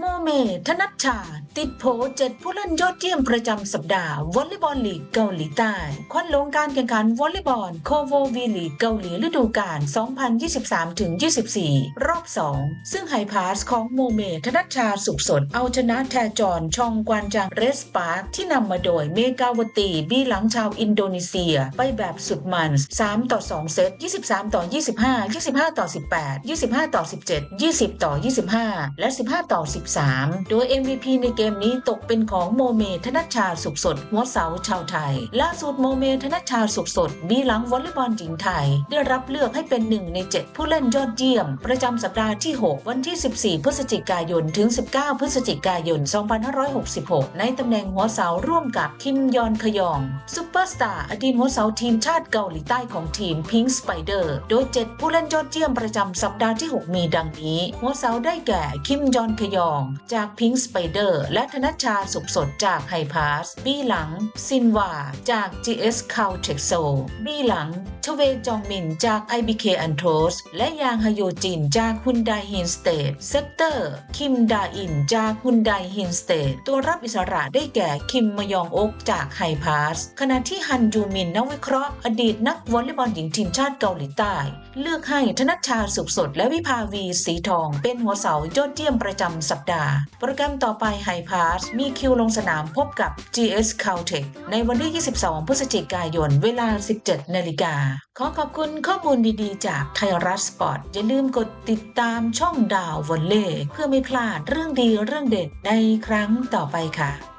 โมเม ธนัชชา ติดโผเจ็ดผู้เล่นยอดเยี่ยมประจำสัปดาห์วอลเลย์บอลลีกเกาหลีใต้ ควันลงการแข่งขันวอลเลย์บอลโคโววีลีกเกาหลีฤดูกาล 2023-24 รอบ 2 ซึ่งไฮพาสของโมเม ธนัชชาสุขสดเอาชนะแทจอนชองกวนจางเรสปาร์คที่นำมาโดยเมกาวตีบีหลังชาวอินโดนีเซีย ไปแบบสุดมัน 3 ต่อ 2 เซต 23 ต่อ 25 25 ต่อ 18 25 ต่อ 17 20 ต่อ 25 และ 15 ต่อ13 โดย MVP ในเกมนี้ตกเป็นของโมเมธนัชชาสุขสด หัวเสาชาวไทย ล่าสุดโมเมธนัชชาสุขสด บีหลังวอลเลย์บอลหญิงไทย ได้รับเลือกให้เป็นหนึ่งใน 7 ผู้เล่นยอดเยี่ยม ประจำสัปดาห์ที่ 6 วันที่ 14 พฤศจิกายนถึง 19 พฤศจิกายน 2566 ในตำแหน่งหัวเสาร่วมกับคิมยอนขยองซูเปอร์สตาร์อดีตหัวเสาทีมชาติเกาหลีใต้ของทีมพิงค์สไปเดอร์โดย 7 ผู้เล่นยอดเยี่ยมประจำสัปดาห์ที่ 6 มีดังนี้ หัวเสาได้แก่คิมยอนขยองจากพิงค์สไปเดอร์และธนชาสุขสดจากไฮพาสบีหลัง ซินวาจาก GS c o u t e x o บีหลังชเวจองมินจาก IBK a n t r o s และยางฮโยจินจากฮุนไดฮินสเตทเซกเตอร์ คิมดาอินจากฮุนไดฮินสเตทตัวรับอิสระได้แก่คิมมยองอกจากไฮพาสขณะที่ฮันยูมินนักวิเคราะห์อดีตนักวอลเลย์บอลหญิงทีมชาติเกาหลีใต้ เลือกให้ธนชาสุขสดและวิภาวีสีทอง เป็นหัวเสายอดเยี่ยมประจำสัปดาห์ โปรแกรมต่อไป ไฮพาสมีคิวลงสนามพบกับ GS Caltech ในวันที่ 22 พฤศจิกายน เวลา 17 นาฬิกา ขอขอบคุณข้อมูลดีๆ จากไทยรัฐสปอร์ต อย่าลืมกดติดตามช่องดาววอลเล่เพื่อไม่พลาดเรื่องดีเรื่องเด็ดในครั้งต่อไปค่ะ